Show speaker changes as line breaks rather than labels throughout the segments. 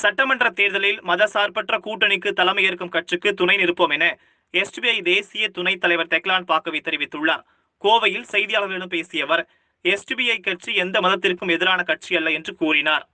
சட்டமன்ற தேர்தலில் மதசார்பற்ற கூட்டணிக்கு தலைமையேற்கும் கட்சிக்கு துணை நிற்போம் என எஸ்டிபிஐ தேசிய துணைத் தலைவர் தெக்லான் பாக்கவி தெரிவித்துள்ளார். கோவையில் செய்தியாளர்களிடம் பேசிய அவர் எஸ்டிபிஐ கட்சி எந்த மதத்திற்கும் எதிரான கட்சி அல்ல என்று கூறினார்.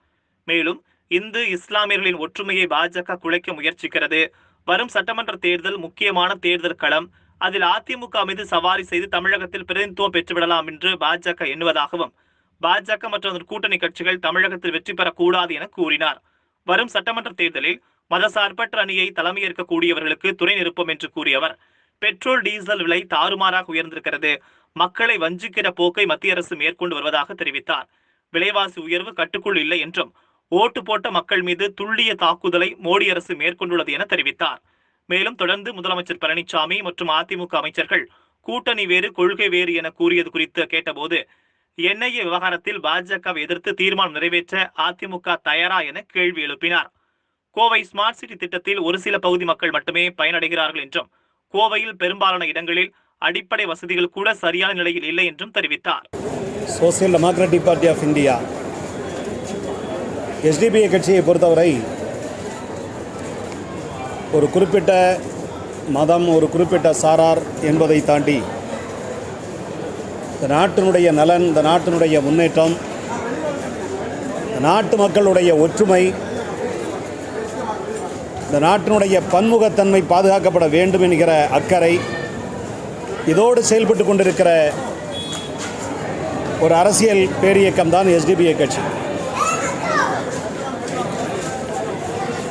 மேலும் இந்து இஸ்லாமியர்களின் ஒற்றுமையை பாஜக குலைக்க முயற்சிக்கிறது. வரும் சட்டமன்ற தேர்தல் முக்கியமான தேர்தல் களம். அதில் அதிமுக மீது சவாரி செய்து தமிழகத்தில் பிரதிநிதித்துவம் பெற்றுவிடலாம் என்று பாஜக எண்ணுவதாகவும் பாஜக மற்றும் அதன் கூட்டணி கட்சிகள் தமிழகத்தில் வெற்றி பெறக்கூடாது என கூறினார். வரும் சட்டமன்ற தேர்தலில் மதசார்பற்ற அணியை தலைமையேற்கக்கூடியவர்களுக்கு துணை நிற்போம் என்று கூறிய அவர் பெட்ரோல் டீசல் விலை தாறுமாறாக உயர்ந்திருக்கிறது. மக்களை வஞ்சிக்கிற போக்கை மத்திய அரசு மேற்கொண்டு வருவதாக தெரிவித்தார். விலைவாசி உயர்வு கட்டுக்குள் இல்லை என்றும் ஓட்டு போட்ட மக்கள் மீது துல்லிய தாக்குதலை மோடி அரசு மேற்கொண்டுள்ளது என தெரிவித்தார். மேலும் தொடர்ந்து முதலமைச்சர் பழனிசாமி மற்றும் அதிமுக அமைச்சர்கள் கூட்டணி வேறு கொள்கை வேறு என கூறியது குறித்து கேட்டபோது என்ஐஏ விவகாரத்தில் பாஜகவை எதிர்த்து தீர்மானம் நிறைவேற்ற அதிமுக தயாரா என கேள்வி எழுப்பினார். கோவை ஸ்மார்ட் சிட்டி திட்டத்தில் ஒரு சில பகுதி மக்கள் மட்டுமே பயனடைகிறார்கள் என்றும் கோவையில் பெரும்பாலான இடங்களில் அடிப்படை வசதிகள் கூட சரியான நிலையில் இல்லை என்றும் தெரிவித்தார்.
Social democratic party of India SDPI கட்சியை பொறுத்தவரை ஒரு குறிப்பிட்ட மதம் ஒரு குறிப்பிட்ட சாரார் என்பதை தாண்டி இந்த நாட்டினுடைய நலன் இந்த நாட்டினுடைய முன்னேற்றம் இந்த நாட்டு மக்களுடைய ஒற்றுமை இந்த நாட்டினுடைய பன்முகத்தன்மை பாதுகாக்கப்பட வேண்டும் என்கிற அக்கறை இதோடு செயல்பட்டு கொண்டிருக்கிற ஒரு அரசியல் பேரியக்கம் தான் எஸ்டிபிஐ கட்சி.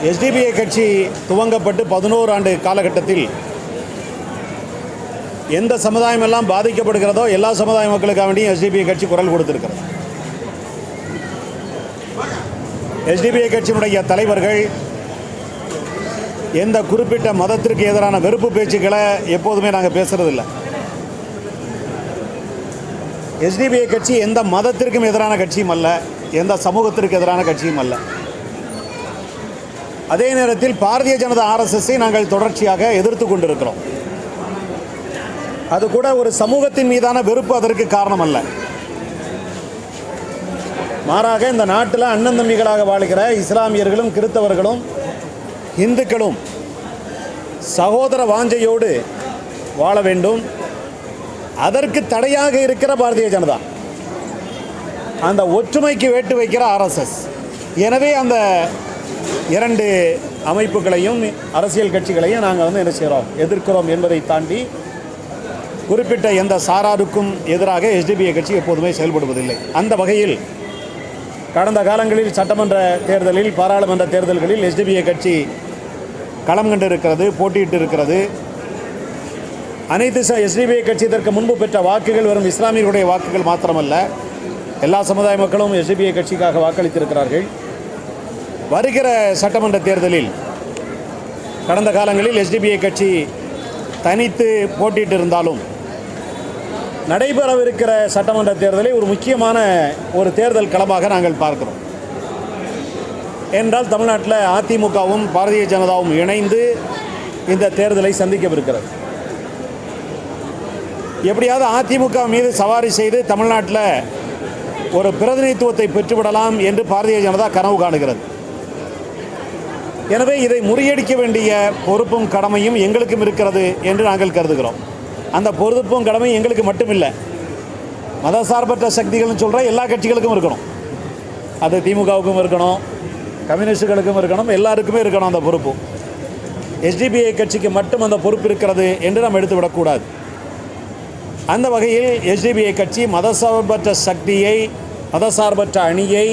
எஸ்டிபிஐ கட்சி துவங்கப்பட்டு பதினோரு ஆண்டு காலகட்டத்தில் எந்த சமுதாயம் எல்லாம் பாதிக்கப்படுகிறதோ எல்லா சமுதாய மக்களுக்காக வேண்டியும் எஸ்டிபிஐ கட்சி குரல் கொடுத்திருக்கிறது. எஸ்டிபிஐ கட்சியினுடைய தலைவர்கள் எந்த குறிப்பிட்ட மதத்திற்கு எதிரான வெறுப்பு பேச்சுக்களை எப்போதுமே நாங்கள் பேசுறதில்லை. எஸ்டிபிஐ கட்சி எந்த மதத்திற்கும் எதிரான கட்சியும் அல்ல எந்த சமூகத்திற்கு எதிரான கட்சியும் அல்ல. அதே நேரத்தில் பாரதிய ஜனதா ஆர்எஸ்எஸ்ஸை நாங்கள் தொடர்ச்சியாக எதிர்த்து கொண்டிருக்கிறோம். அது கூட ஒரு சமூகத்தின் மீதான வெறுப்பு அதற்கு காரணம் அல்ல மாறாக இந்த நாட்டில் அண்ணன் தம்பிகளாக வாழ்கிற இஸ்லாமியர்களும் கிறித்தவர்களும் இந்துக்களும் சகோதர வாஞ்சையோடு வாழ வேண்டும். அதற்கு தடையாக இருக்கிற பாரதிய ஜனதா. அந்த ஒற்றுமைக்கு வேட்டு வைக்கிற ஆர்எஸ்எஸ். எனவே அந்த இரண்டு அமைப்புகளையும் அரசியல் கட்சிகளையும் நாங்கள் வந்து என்ன செய்கிறோம்? எதிர்க்கிறோம் என்பதை தாண்டி குறிப்பிட்ட எந்த சாராருக்கும் எதிராக எஸ்டிபிஐ கட்சி எப்போதுமே செயல்படுவதில்லை. அந்த வகையில் கடந்த காலங்களில் சட்டமன்ற தேர்தலில் பாராளுமன்ற தேர்தல்களில் எஸ்டிபிஐ கட்சி களம் கண்டிருக்கிறது போட்டியிட்டு இருக்கிறது அனைத்து எஸ்டிபிஐ கட்சி இதற்கு முன்பு பெற்ற வாக்குகள் வரும் இஸ்லாமியர்களுடைய வாக்குகள் மாத்திரமல்ல. எல்லா சமுதாய மக்களும் எஸ்டிபிஐ கட்சிக்காக வாக்களித்திருக்கிறார்கள். வருகிற சட்டமன்ற தேர்தலில் கடந்த காலங்களில் எஸ்டிபிஐ கட்சி தனித்து போட்டியிட்டு இருந்தாலும் நடைபெறவிருக்கிற சட்டமன்ற தேர்தலை ஒரு முக்கியமான ஒரு தேர்தல் களமாக நாங்கள் பார்க்கிறோம். என்றால் தமிழ்நாட்டில் அதிமுகவும் பாரதிய ஜனதாவும் இணைந்து இந்த தேர்தலை சந்திக்கவிருக்கிறது. எப்படியாவது அதிமுக மீது சவாரி செய்து தமிழ்நாட்டில் ஒரு பிரதிநிதித்துவத்தை பெற்றுவிடலாம் என்று பாரதிய ஜனதா கனவு காணுகிறது. எனவே இதை முறியடிக்க வேண்டிய பொறுப்பும் கடமையும் எங்களுக்கும் இருக்கிறது என்று நாங்கள் கருதுகிறோம். அந்த பொறுப்பும் கடமையும் எங்களுக்கு மட்டுமில்லை. மதசார்பற்ற சக்திகள்னு சொல்கிற எல்லா கட்சிகளுக்கும் இருக்கணும். அது திமுகவுக்கும் இருக்கணும் கம்யூனிஸ்டுகளுக்கும் இருக்கணும் எல்லாருக்குமே இருக்கணும் அந்த பொறுப்பு. எஸ்டிபிஐ கட்சிக்கு மட்டும் அந்த பொறுப்பு இருக்கிறது என்று நாம் எடுத்துவிடக்கூடாது அந்த வகையில் எஸ்டிபிஐ கட்சி மதசார்பற்ற சக்தியை மதசார்பற்ற அணியை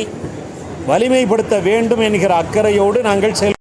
வலிமைப்படுத்த வேண்டும் என்கிற அக்கறையோடு நாங்கள் செயல்